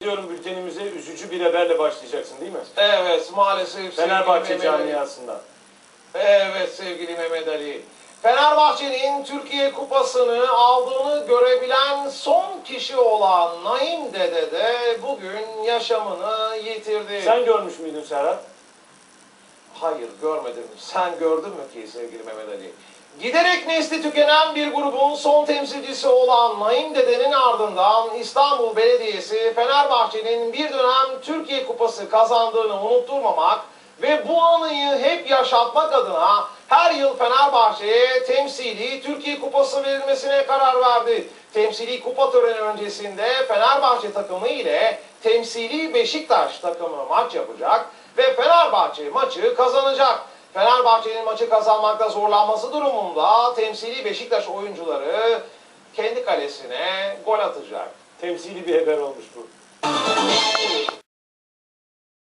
Diyorum bültenimize üzücü bir haberle başlayacaksın değil mi? Evet maalesef Fenerbahçe sevgili Mehmet Ali. camiasından. Evet sevgili Mehmet Ali. Fenerbahçe'nin Türkiye Kupası'nı aldığını görebilen son kişi olan Naim Dede de bugün yaşamını yitirdi. Sen görmüş müydün Serhat? Hayır görmedim. Sen gördün mü ki sevgili Mehmet Ali? Giderek nesli tükenen bir grubun son temsilcisi olan Naim Dede'nin ardından İstanbul Belediyesi Fenerbahçe'nin bir dönem Türkiye Kupası kazandığını unutturmamak ve bu anıyı hep yaşatmak adına her yıl Fenerbahçe'ye temsili Türkiye Kupası verilmesine karar verdi. Temsili kupa töreni öncesinde Fenerbahçe takımı ile temsili Beşiktaş takımı maç yapacak ve Fenerbahçe maçı kazanacak. Fenerbahçe'nin maçı kazanmakta zorlanması durumunda temsili Beşiktaş oyuncuları kendi kalesine gol atacak. Temsili bir haber olmuş bu.